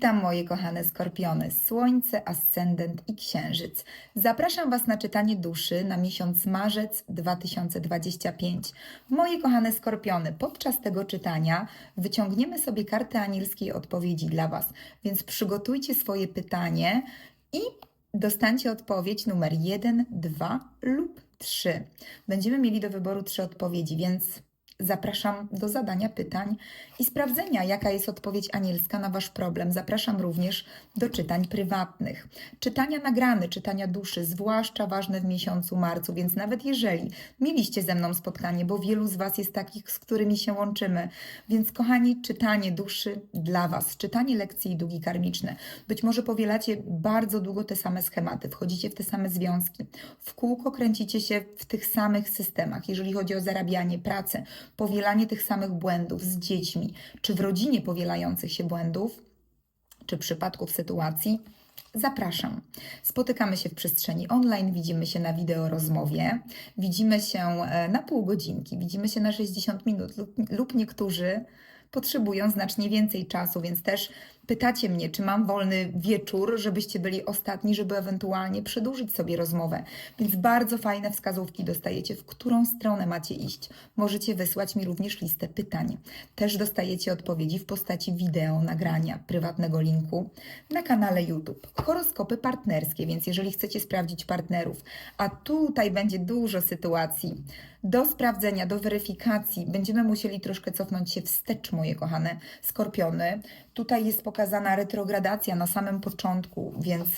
Witam moje kochane skorpiony, Słońce, Ascendent i Księżyc. Zapraszam Was na czytanie duszy na miesiąc marzec 2025. Moje kochane skorpiony, podczas tego czytania wyciągniemy sobie karty anielskiej odpowiedzi dla Was, więc przygotujcie swoje pytanie i dostańcie odpowiedź numer 1, 2 lub 3. Będziemy mieli do wyboru trzy odpowiedzi, więc Zapraszam do zadania pytań i sprawdzenia, jaka jest odpowiedź anielska na Wasz problem. Zapraszam również do czytań prywatnych. Czytania nagrane, czytania duszy, zwłaszcza ważne w miesiącu marcu, więc nawet jeżeli mieliście ze mną spotkanie, bo wielu z Was jest takich, z którymi się łączymy, więc kochani, czytanie duszy dla Was, czytanie lekcji i długi karmiczne. Być może powielacie bardzo długo te same schematy, wchodzicie w te same związki, w kółko kręcicie się w tych samych systemach, jeżeli chodzi o zarabianie, pracę, powielanie tych samych błędów z dziećmi, czy w rodzinie powielających się błędów, czy przypadków sytuacji, zapraszam. Spotykamy się w przestrzeni online, widzimy się na wideo rozmowie, widzimy się e, na pół godzinki, widzimy się na 60 minut lub, lub niektórzy potrzebują znacznie więcej czasu, więc też pytacie mnie, czy mam wolny wieczór, żebyście byli ostatni, żeby ewentualnie przedłużyć sobie rozmowę. Więc bardzo fajne wskazówki dostajecie, w którą stronę macie iść. Możecie wysłać mi również listę pytań. Też dostajecie odpowiedzi w postaci wideo, nagrania, prywatnego linku na kanale YouTube. Horoskopy partnerskie, więc jeżeli chcecie sprawdzić partnerów, a tutaj będzie dużo sytuacji do sprawdzenia, do weryfikacji, będziemy musieli troszkę cofnąć się wstecz, moje kochane skorpiony. Tutaj jest pokazana retrogradacja na samym początku, więc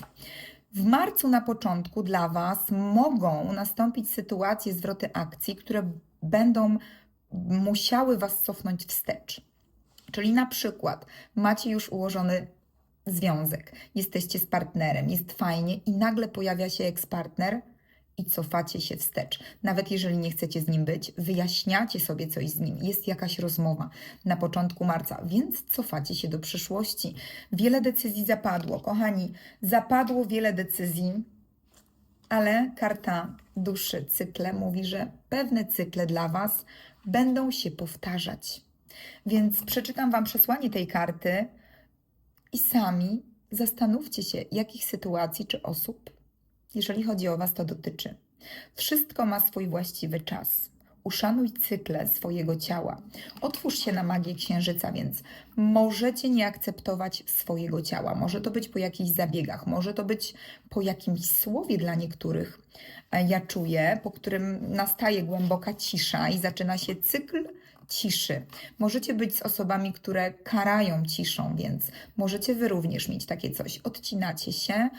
w marcu na początku dla Was mogą nastąpić sytuacje, zwroty akcji, które będą musiały Was cofnąć wstecz. Czyli na przykład macie już ułożony związek, jesteście z partnerem, jest fajnie i nagle pojawia się ekspartner i cofacie się wstecz. Nawet jeżeli nie chcecie z nim być, wyjaśniacie sobie coś z nim, jest jakaś rozmowa na początku marca, więc cofacie się do przyszłości. Wiele decyzji zapadło, kochani, zapadło wiele decyzji, ale karta duszy, cykle mówi, że pewne cykle dla Was będą się powtarzać. Więc przeczytam Wam przesłanie tej karty i sami zastanówcie się, jakich sytuacji czy osób jeżeli chodzi o Was, to dotyczy. Wszystko ma swój właściwy czas. Uszanuj cykle swojego ciała. Otwórz się na magię księżyca, więc możecie nie akceptować swojego ciała. Może to być po jakichś zabiegach, może to być po jakimś słowie dla niektórych. E, ja czuję, po którym nastaje głęboka cisza i zaczyna się cykl ciszy. Możecie być z osobami, które karają ciszą, więc możecie Wy również mieć takie coś. Odcinacie się,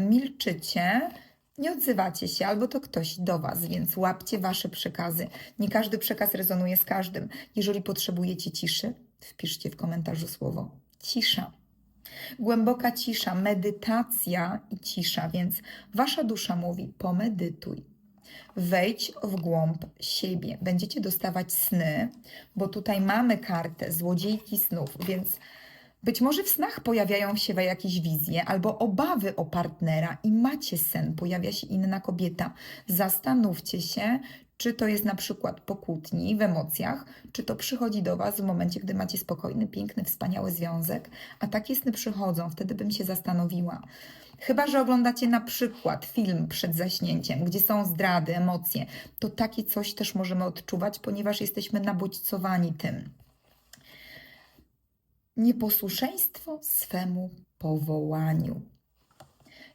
milczycie, nie odzywacie się, albo to ktoś do Was, więc łapcie Wasze przekazy. Nie każdy przekaz rezonuje z każdym. Jeżeli potrzebujecie ciszy, wpiszcie w komentarzu słowo cisza. Głęboka cisza, medytacja i cisza, więc Wasza dusza mówi: pomedytuj wejdź w głąb siebie. Będziecie dostawać sny, bo tutaj mamy kartę złodziejki snów, więc być może w snach pojawiają się jakieś wizje albo obawy o partnera i macie sen, pojawia się inna kobieta. Zastanówcie się, czy to jest na przykład po kłótni, w emocjach, czy to przychodzi do Was w momencie, gdy macie spokojny, piękny, wspaniały związek, a takie sny przychodzą, wtedy bym się zastanowiła. Chyba, że oglądacie na przykład film przed zaśnięciem, gdzie są zdrady, emocje, to takie coś też możemy odczuwać, ponieważ jesteśmy nabodźcowani tym. Nieposłuszeństwo swemu powołaniu.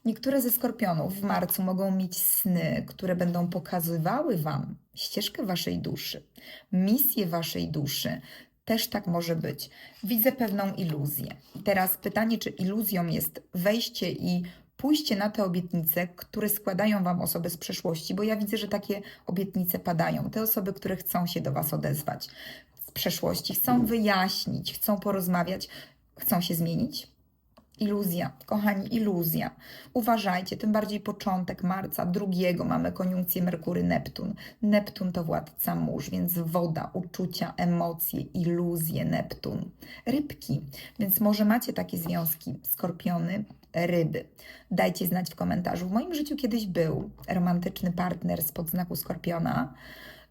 Niektóre ze skorpionów w marcu mogą mieć sny, które będą pokazywały Wam ścieżkę Waszej duszy, misję Waszej duszy. Też tak może być. Widzę pewną iluzję. Teraz pytanie, czy iluzją jest wejście i pójście na te obietnice, które składają Wam osoby z przeszłości, bo ja widzę, że takie obietnice padają. Te osoby, które chcą się do Was odezwać z przeszłości, chcą wyjaśnić, chcą porozmawiać, chcą się zmienić. Iluzja, kochani, iluzja. Uważajcie, tym bardziej początek marca, drugiego mamy koniunkcję Merkury-Neptun. Neptun to władca mórz, więc woda, uczucia, emocje, iluzje, Neptun. Rybki, więc może macie takie związki, skorpiony, ryby. Dajcie znać w komentarzu. W moim życiu kiedyś był romantyczny partner z podznaku Skorpiona.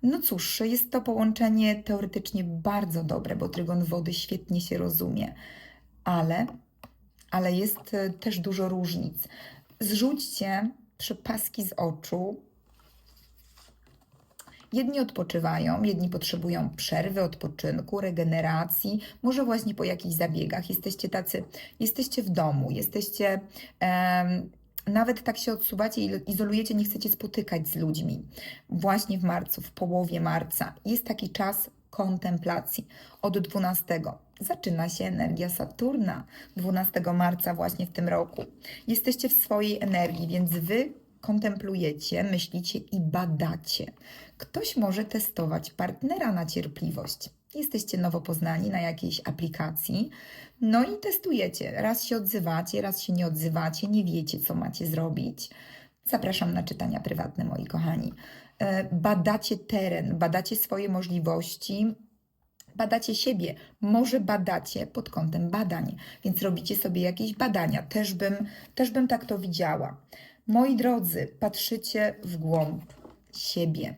No cóż, jest to połączenie teoretycznie bardzo dobre, bo trygon wody świetnie się rozumie, ale, ale jest e, też dużo różnic. Zrzućcie przepaski z oczu. Jedni odpoczywają, jedni potrzebują przerwy, odpoczynku, regeneracji, może właśnie po jakichś zabiegach. Jesteście tacy, jesteście w domu, jesteście. nawet tak się odsuwacie i izolujecie, nie chcecie spotykać z ludźmi. Właśnie w marcu, w połowie marca jest taki czas kontemplacji. Od 12 zaczyna się energia Saturna. 12 marca właśnie w tym roku. Jesteście w swojej energii, więc wy kontemplujecie, myślicie i badacie. Ktoś może testować partnera na cierpliwość. Jesteście nowo poznani na jakiejś aplikacji, no i testujecie. Raz się odzywacie, raz się nie odzywacie, nie wiecie, co macie zrobić. Zapraszam na czytania prywatne, moi kochani. E, Badacie teren, badacie swoje możliwości, badacie siebie, może badacie pod kątem badań, więc robicie sobie jakieś badania. Też bym, też bym tak to widziała. Moi drodzy, patrzycie w głąb siebie.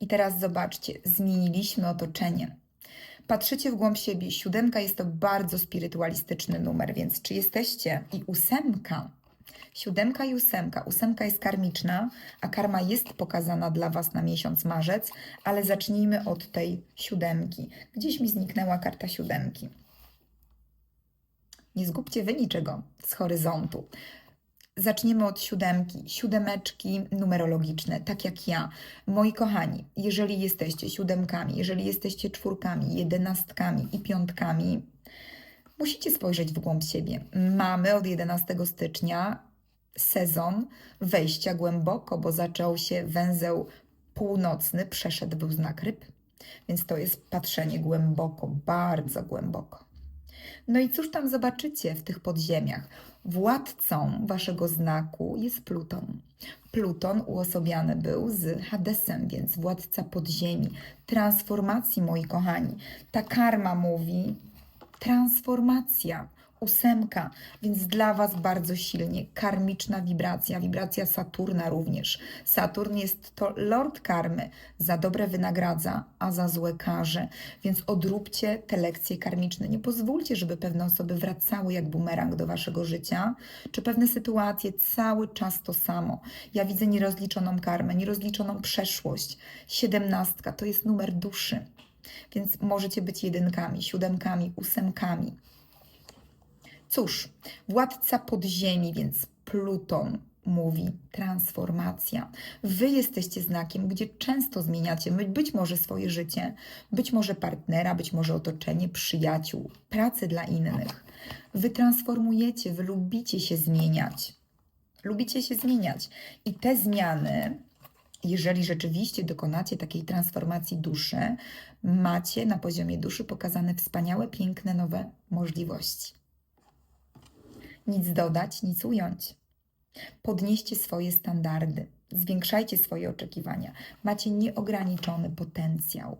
I teraz zobaczcie, zmieniliśmy otoczenie. Patrzycie w głąb siebie. Siódemka jest to bardzo spirytualistyczny numer, więc czy jesteście i ósemka? Siódemka i ósemka. Ósemka jest karmiczna, a karma jest pokazana dla Was na miesiąc marzec, ale zacznijmy od tej siódemki. Gdzieś mi zniknęła karta siódemki. Nie zgubcie wy niczego z horyzontu. Zaczniemy od siódemki. Siódemeczki numerologiczne, tak jak ja. Moi kochani, jeżeli jesteście siódemkami, jeżeli jesteście czwórkami, jedenastkami i piątkami, musicie spojrzeć w głąb siebie. Mamy od 11 stycznia sezon wejścia głęboko, bo zaczął się węzeł północny, przeszedł był znak ryb, więc to jest patrzenie głęboko, bardzo głęboko. No i cóż tam zobaczycie w tych podziemiach? Władcą waszego znaku jest Pluton. Pluton uosobiany był z Hadesem, więc władca podziemi, transformacji, moi kochani. Ta karma mówi transformacja. Ósemka, więc dla Was bardzo silnie karmiczna wibracja, wibracja Saturna również. Saturn jest to lord karmy, za dobre wynagradza, a za złe karze, więc odróbcie te lekcje karmiczne. Nie pozwólcie, żeby pewne osoby wracały jak bumerang do Waszego życia, czy pewne sytuacje cały czas to samo. Ja widzę nierozliczoną karmę, nierozliczoną przeszłość. Siedemnastka to jest numer duszy. Więc możecie być jedynkami, siódemkami, ósemkami. Cóż, władca podziemi, więc Pluton mówi transformacja. Wy jesteście znakiem, gdzie często zmieniacie być może swoje życie, być może partnera, być może otoczenie, przyjaciół, pracę dla innych. Wy transformujecie, wy lubicie się zmieniać. Lubicie się zmieniać. I te zmiany, jeżeli rzeczywiście dokonacie takiej transformacji duszy, macie na poziomie duszy pokazane wspaniałe, piękne, nowe możliwości. Nic dodać, nic ująć. Podnieście swoje standardy, zwiększajcie swoje oczekiwania. Macie nieograniczony potencjał.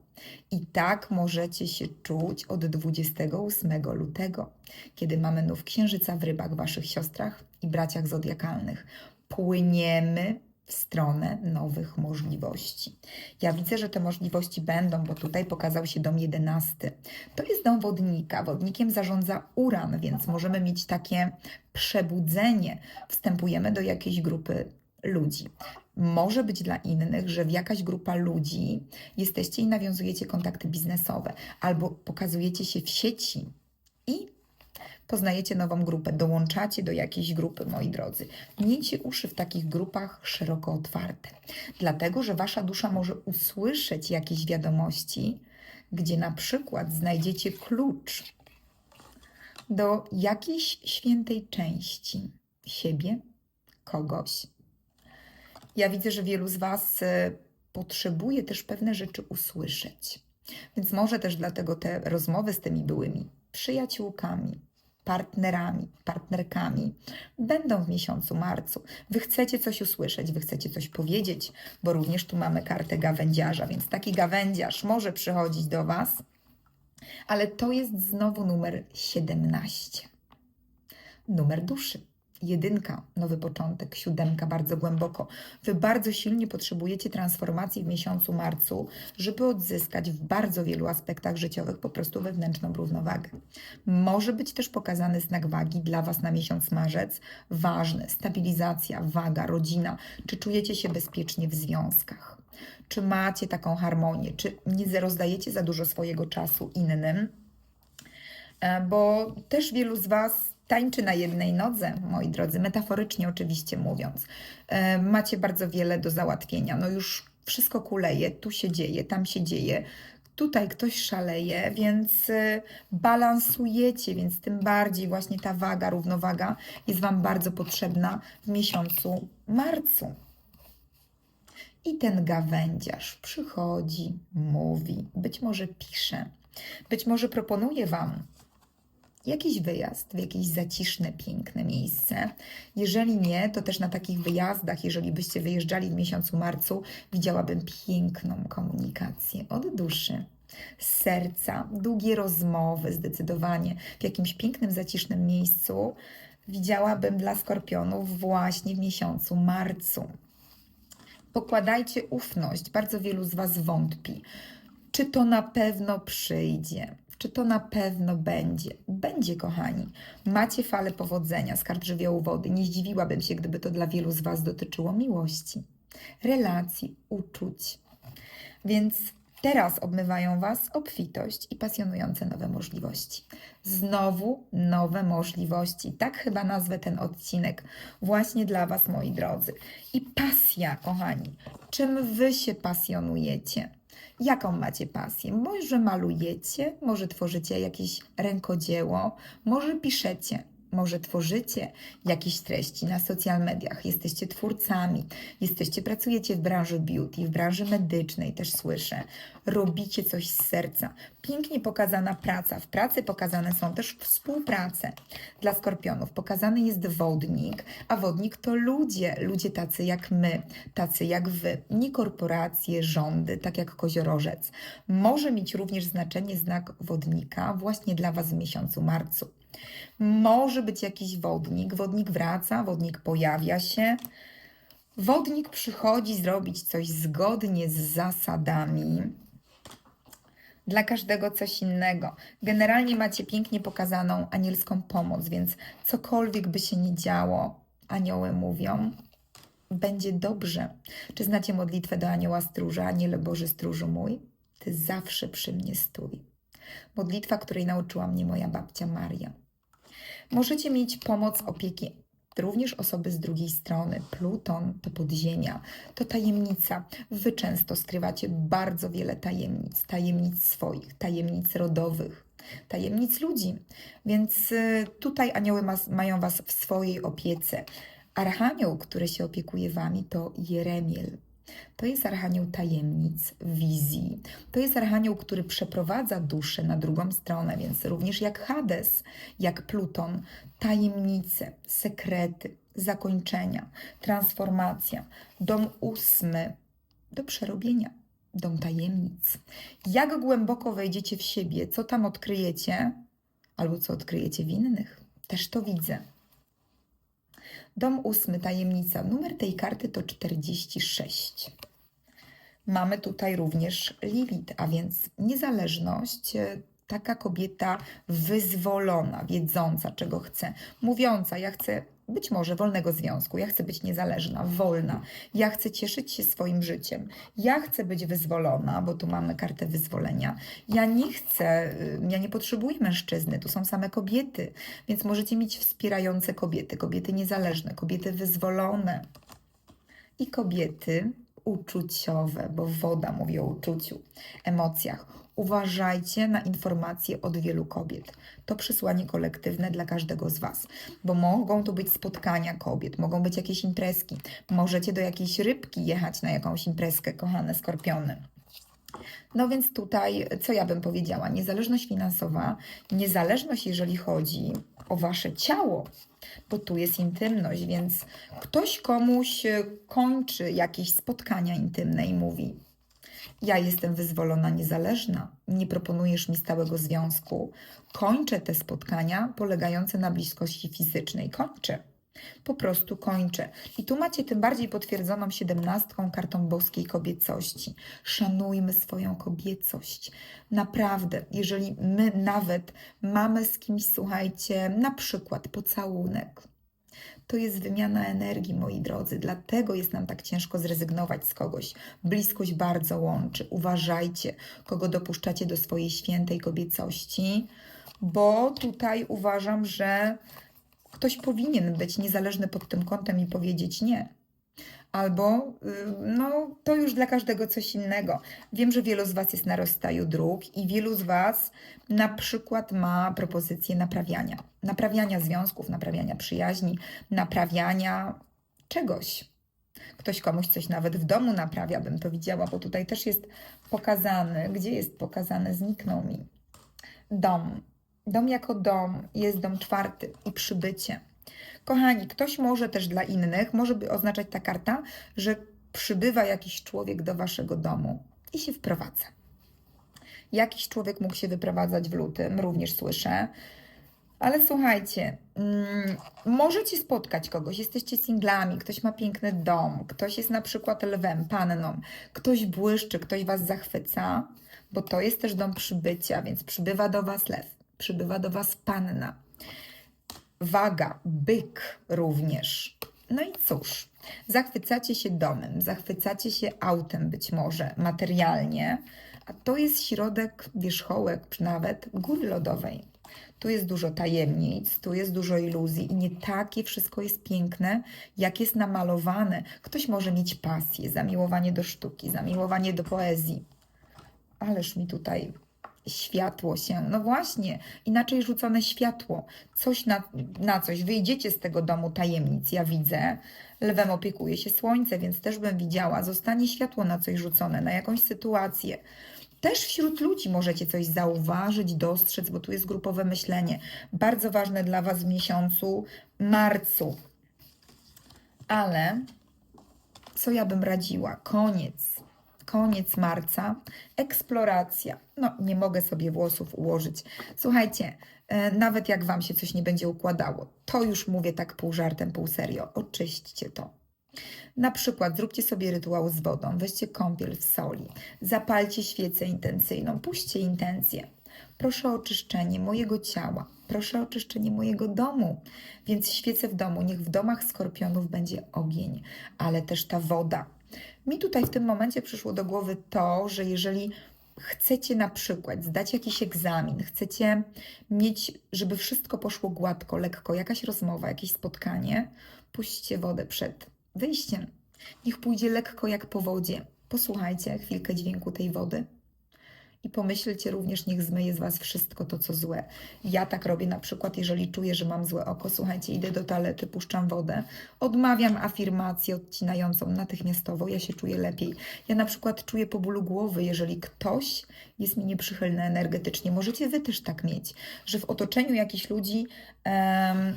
I tak możecie się czuć od 28 lutego, kiedy mamy nów księżyca w rybach, waszych siostrach i braciach zodiakalnych. Płyniemy w stronę nowych możliwości. Ja widzę, że te możliwości będą, bo tutaj pokazał się dom 11. To jest dom wodnika. Wodnikiem zarządza Uran, więc możemy mieć takie przebudzenie. Wstępujemy do jakiejś grupy ludzi. Może być dla innych, że w jakaś grupa ludzi jesteście i nawiązujecie kontakty biznesowe, albo pokazujecie się w sieci i poznajecie nową grupę, dołączacie do jakiejś grupy, moi drodzy. Miejcie uszy w takich grupach szeroko otwarte, dlatego że wasza dusza może usłyszeć jakieś wiadomości, gdzie na przykład znajdziecie klucz do jakiejś świętej części siebie, kogoś. Ja widzę, że wielu z Was e, potrzebuje też pewne rzeczy usłyszeć. Więc może też dlatego te rozmowy z tymi byłymi przyjaciółkami, partnerami, partnerkami będą w miesiącu marcu. Wy chcecie coś usłyszeć, wy chcecie coś powiedzieć, bo również tu mamy kartę gawędziarza, więc taki gawędziarz może przychodzić do Was, ale to jest znowu numer 17. Numer duszy. Jedynka, nowy początek, siódemka, bardzo głęboko. Wy bardzo silnie potrzebujecie transformacji w miesiącu marcu, żeby odzyskać w bardzo wielu aspektach życiowych po prostu wewnętrzną równowagę. Może być też pokazany znak wagi dla Was na miesiąc marzec. Ważny, stabilizacja, waga, rodzina. Czy czujecie się bezpiecznie w związkach? Czy macie taką harmonię? Czy nie rozdajecie za dużo swojego czasu innym? E, Bo też wielu z Was tańczy na jednej nodze, moi drodzy, metaforycznie oczywiście mówiąc. E, Macie bardzo wiele do załatwienia. No już wszystko kuleje, tu się dzieje, tam się dzieje. Tutaj ktoś szaleje, więc e, balansujecie, więc tym bardziej właśnie ta waga, równowaga jest Wam bardzo potrzebna w miesiącu marcu. I ten gawędziarz przychodzi, mówi, być może pisze, być może proponuje Wam jakiś wyjazd w jakieś zaciszne, piękne miejsce. Jeżeli nie, to też na takich wyjazdach, jeżeli byście wyjeżdżali w miesiącu marcu, widziałabym piękną komunikację od duszy. Z serca, długie rozmowy, zdecydowanie w jakimś pięknym, zacisznym miejscu widziałabym dla skorpionów właśnie w miesiącu marcu. Pokładajcie ufność. Bardzo wielu z Was wątpi. Czy to na pewno przyjdzie? Czy to na pewno będzie? Będzie, kochani. Macie falę powodzenia z kart żywiołu wody. Nie zdziwiłabym się, gdyby to dla wielu z Was dotyczyło miłości, relacji, uczuć. Więc teraz obmywają Was obfitość i pasjonujące nowe możliwości. Znowu nowe możliwości. Tak chyba nazwę ten odcinek właśnie dla Was, moi drodzy. I pasja, kochani. Czym Wy się pasjonujecie? Jaką macie pasję? Może malujecie, może tworzycie jakieś rękodzieło, może piszecie, może tworzycie jakieś treści na social mediach, jesteście twórcami, jesteście, pracujecie w branży beauty, w branży medycznej też słyszę, robicie coś z serca. Pięknie pokazana praca. W pracy pokazane są też współprace. Dla skorpionów pokazany jest wodnik, a wodnik to ludzie, ludzie tacy jak my, tacy jak wy, nie korporacje, rządy, tak jak koziorożec. Może mieć również znaczenie znak wodnika właśnie dla Was w miesiącu marcu. Może być jakiś wodnik, wodnik wraca, wodnik pojawia się. Wodnik przychodzi zrobić coś zgodnie z zasadami. Dla każdego coś innego. Generalnie macie pięknie pokazaną anielską pomoc, więc cokolwiek by się nie działo, anioły mówią, będzie dobrze. Czy znacie modlitwę do anioła stróża, aniele Boży stróżu mój? Ty zawsze przy mnie stój. Modlitwa, której nauczyła mnie moja babcia Maria. Możecie mieć pomoc opieki również osoby z drugiej strony. Pluton to podziemia, to tajemnica. Wy często skrywacie bardzo wiele tajemnic, tajemnic swoich, tajemnic rodowych, tajemnic ludzi. Więc y, tutaj anioły mają Was w swojej opiece. Archanioł, który się opiekuje Wami, to Jeremiel. To jest archanioł tajemnic, wizji. To jest archanioł, który przeprowadza duszę na drugą stronę, więc również jak Hades, jak Pluton, tajemnice, sekrety, zakończenia, transformacja. Dom ósmy do przerobienia, dom tajemnic. Jak głęboko wejdziecie w siebie, co tam odkryjecie, albo co odkryjecie w innych, też to widzę. Dom ósmy, tajemnica. Numer tej karty to 46. Mamy tutaj również Lilith, a więc niezależność, e, taka kobieta wyzwolona, wiedząca, czego chce, mówiąca: Ja chcę być może wolnego związku, ja chcę być niezależna, wolna, ja chcę cieszyć się swoim życiem, ja chcę być wyzwolona, bo tu mamy kartę wyzwolenia. Ja nie chcę, y, ja nie potrzebuję mężczyzny, tu są same kobiety, więc możecie mieć wspierające kobiety, kobiety niezależne, kobiety wyzwolone. I kobiety uczuciowe, bo woda mówi o uczuciu, emocjach. Uważajcie na informacje od wielu kobiet. To przesłanie kolektywne dla każdego z Was, bo mogą to być spotkania kobiet, mogą być jakieś imprezki. Możecie do jakiejś rybki jechać na jakąś imprezkę, kochane skorpiony. No więc tutaj, co ja bym powiedziała? Niezależność finansowa, niezależność, jeżeli chodzi o wasze ciało, bo tu jest intymność, więc ktoś komuś kończy jakieś spotkania intymne i mówi: Ja jestem wyzwolona, niezależna, nie proponujesz mi stałego związku. Kończę te spotkania polegające na bliskości fizycznej. Kończę. Po prostu kończę. I tu macie tym bardziej potwierdzoną siedemnastką kartą boskiej kobiecości. Szanujmy swoją kobiecość. Naprawdę, jeżeli my nawet mamy z kimś, słuchajcie, na przykład pocałunek, to jest wymiana energii, moi drodzy. Dlatego jest nam tak ciężko zrezygnować z kogoś. Bliskość bardzo łączy. Uważajcie, kogo dopuszczacie do swojej świętej kobiecości, bo tutaj uważam, że ktoś powinien być niezależny pod tym kątem i powiedzieć nie. Albo, y, no, to już dla każdego coś innego. Wiem, że wielu z Was jest na rozstaju dróg i wielu z Was na przykład ma propozycję naprawiania. Naprawiania związków, naprawiania przyjaźni, naprawiania czegoś. Ktoś komuś coś nawet w domu naprawia, bym to widziała, bo tutaj też jest pokazany. Gdzie jest pokazane? Zniknął mi. Dom. Dom jako dom jest dom czwarty i przybycie. Kochani, ktoś może też dla innych, może by oznaczać ta karta, że przybywa jakiś człowiek do waszego domu i się wprowadza. Jakiś człowiek mógł się wyprowadzać w lutym, również słyszę. Ale słuchajcie, mm, możecie spotkać kogoś, jesteście singlami, ktoś ma piękny dom, ktoś jest na przykład lwem, panną, ktoś błyszczy, ktoś was zachwyca, bo to jest też dom przybycia, więc przybywa do was lew, przybywa do was panna waga, byk również. No i cóż, zachwycacie się domem, zachwycacie się autem być może materialnie, a to jest środek wierzchołek nawet góry lodowej. Tu jest dużo tajemnic, tu jest dużo iluzji i nie takie wszystko jest piękne, jak jest namalowane. Ktoś może mieć pasję, zamiłowanie do sztuki, zamiłowanie do poezji. Ależ mi tutaj światło się. No właśnie, inaczej rzucone światło. Coś na, na coś. Wyjdziecie z tego domu tajemnic, ja widzę. Lwem opiekuje się słońce, więc też bym widziała. Zostanie światło na coś rzucone, na jakąś sytuację. Też wśród ludzi możecie coś zauważyć, dostrzec, bo tu jest grupowe myślenie. Bardzo ważne dla Was w miesiącu marcu. Ale co ja bym radziła? Koniec koniec marca, eksploracja. No, nie mogę sobie włosów ułożyć. Słuchajcie, e, nawet jak Wam się coś nie będzie układało, to już mówię tak pół żartem, pół serio, oczyśćcie to. Na przykład zróbcie sobie rytuał z wodą, weźcie kąpiel w soli, zapalcie świecę intencyjną, puśćcie intencję. Proszę o oczyszczenie mojego ciała, proszę o oczyszczenie mojego domu. Więc świecę w domu, niech w domach skorpionów będzie ogień, ale też ta woda, mi tutaj w tym momencie przyszło do głowy to, że jeżeli chcecie na przykład zdać jakiś egzamin, chcecie mieć, żeby wszystko poszło gładko, lekko, jakaś rozmowa, jakieś spotkanie, puśćcie wodę przed wyjściem. Niech pójdzie lekko jak po wodzie. Posłuchajcie chwilkę dźwięku tej wody i pomyślcie również, niech zmyje z Was wszystko to, co złe. Ja tak robię na przykład, jeżeli czuję, że mam złe oko, słuchajcie, idę do toalety, puszczam wodę, odmawiam afirmację odcinającą natychmiastowo, ja się czuję lepiej. Ja na przykład czuję po bólu głowy, jeżeli ktoś jest mi nieprzychylny energetycznie. Możecie Wy też tak mieć, że w otoczeniu jakichś ludzi... Um,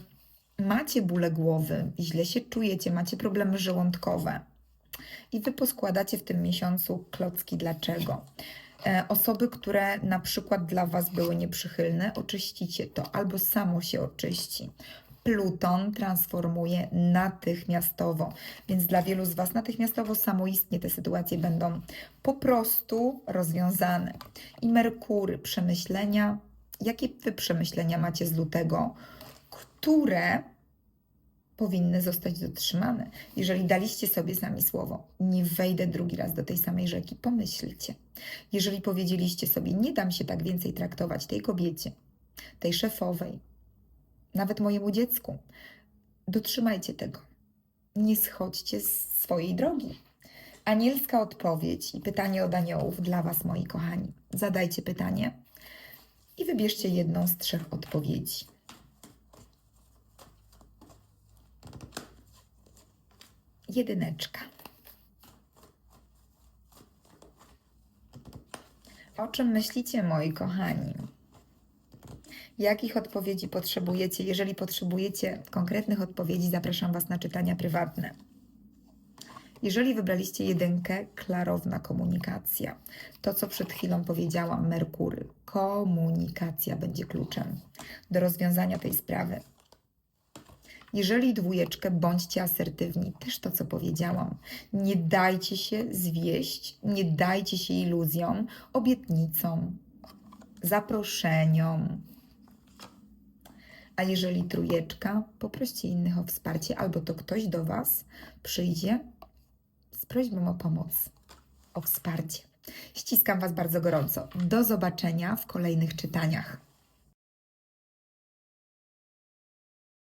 macie bóle głowy, źle się czujecie, macie problemy żołądkowe i wy poskładacie w tym miesiącu klocki dlaczego. E, osoby, które na przykład dla Was były nieprzychylne, oczyścicie to albo samo się oczyści. Pluton transformuje natychmiastowo, więc dla wielu z Was natychmiastowo samoistnie te sytuacje będą po prostu rozwiązane. I Merkury, przemyślenia. Jakie Wy przemyślenia macie z lutego, które powinny zostać dotrzymane? Jeżeli daliście sobie sami słowo, nie wejdę drugi raz do tej samej rzeki, pomyślcie. Jeżeli powiedzieliście sobie, nie dam się tak więcej traktować tej kobiecie, tej szefowej, nawet mojemu dziecku, dotrzymajcie tego. Nie schodźcie z swojej drogi. Anielska odpowiedź i pytanie od aniołów dla Was, moi kochani. Zadajcie pytanie i wybierzcie jedną z trzech odpowiedzi. Jedyneczka. O czym myślicie, moi kochani? Jakich odpowiedzi potrzebujecie? Jeżeli potrzebujecie konkretnych odpowiedzi, zapraszam Was na czytania prywatne. Jeżeli wybraliście jedynkę, klarowna komunikacja. To, co przed chwilą powiedziałam, Merkury. Komunikacja będzie kluczem do rozwiązania tej sprawy. Jeżeli dwójeczkę, bądźcie asertywni. Też to, co powiedziałam. Nie dajcie się zwieść, nie dajcie się iluzjom, obietnicom, zaproszeniom. A jeżeli trójeczka, poproście innych o wsparcie, albo to ktoś do Was przyjdzie z prośbą o pomoc, o wsparcie. Ściskam Was bardzo gorąco. Do zobaczenia w kolejnych czytaniach.